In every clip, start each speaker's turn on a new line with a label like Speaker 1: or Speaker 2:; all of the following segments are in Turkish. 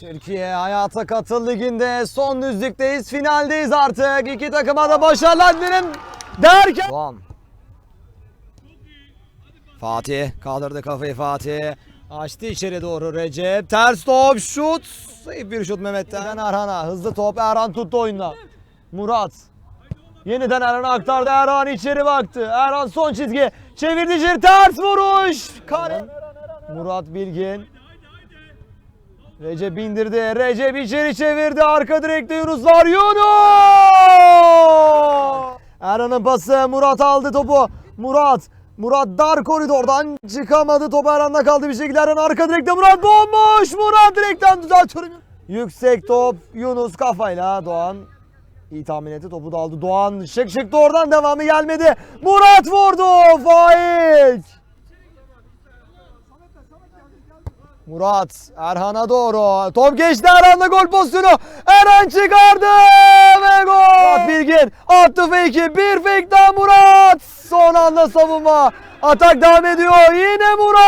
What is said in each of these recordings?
Speaker 1: Türkiye Hayata Katıl Ligi'nde son düzlükteyiz. Finaldeyiz artık. İki takıma da başarılar dilerim derken. Doğan. Fatih kaldırdı kafayı Fatih. Açtı içeri doğru Recep. Ters top şut. Zayıf bir şut Mehmet'ten. Erhan'a hızlı top Erhan tuttu oyunda. Murat. Yeniden Erhan'a aktardı. Erhan içeri baktı. Erhan son çizgi. Çevirdi içeri ters vuruş. Kare. Murat Bilgin. Recep indirdi. Recep içeri çevirdi. Arka direkte Yunuslar. Yunus! Erhan'ın pası. Murat aldı topu. Murat. Murat dar koridordan çıkamadı. Top Erhan'da kaldı bir şekilde. Erhan arka direkte. Murat bomboş. Murat direkten düzeltiyorum. Yüksek top. Yunus kafayla. Doğan iyi tahmin etti. Topu da aldı. Doğan şık şık da oradan devamı gelmedi. Murat vurdu. Faik. Murat Erhan'a doğru. Top geçti Erhan'la gol pozisyonu. Erhan çıkardı ve gol. Murat Bilgin attı fake'i. Bir fake daha Murat. Son anda savunma. Atak devam ediyor. Yine Murat.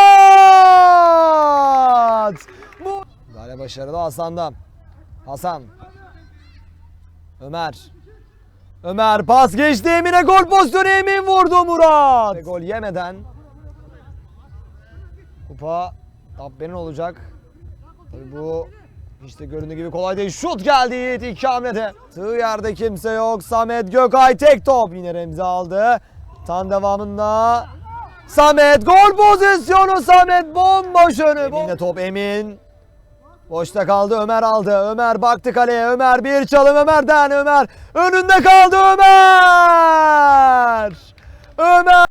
Speaker 1: Bu... Gale başarılı Hasan'dan. Hasan. Ömer. Ömer pas geçti Emin'e gol pozisyonu Emin vurdu Murat. Ve gol yemeden kupa Dabbe'nin olacak. Tabii bu işte göründüğü gibi kolay değil. Şut geldi Yiğit iki hamlede. Sığ yerde kimse yok. Samet Gökay tek top. Yine Remzi aldı. Tam devamında Samet gol pozisyonu Samet bomboş önü. Emin'de top Emin. Boşta kaldı Ömer aldı. Ömer baktı kaleye. Ömer bir çalım Ömer'den. Ömer önünde kaldı Ömer. Ömer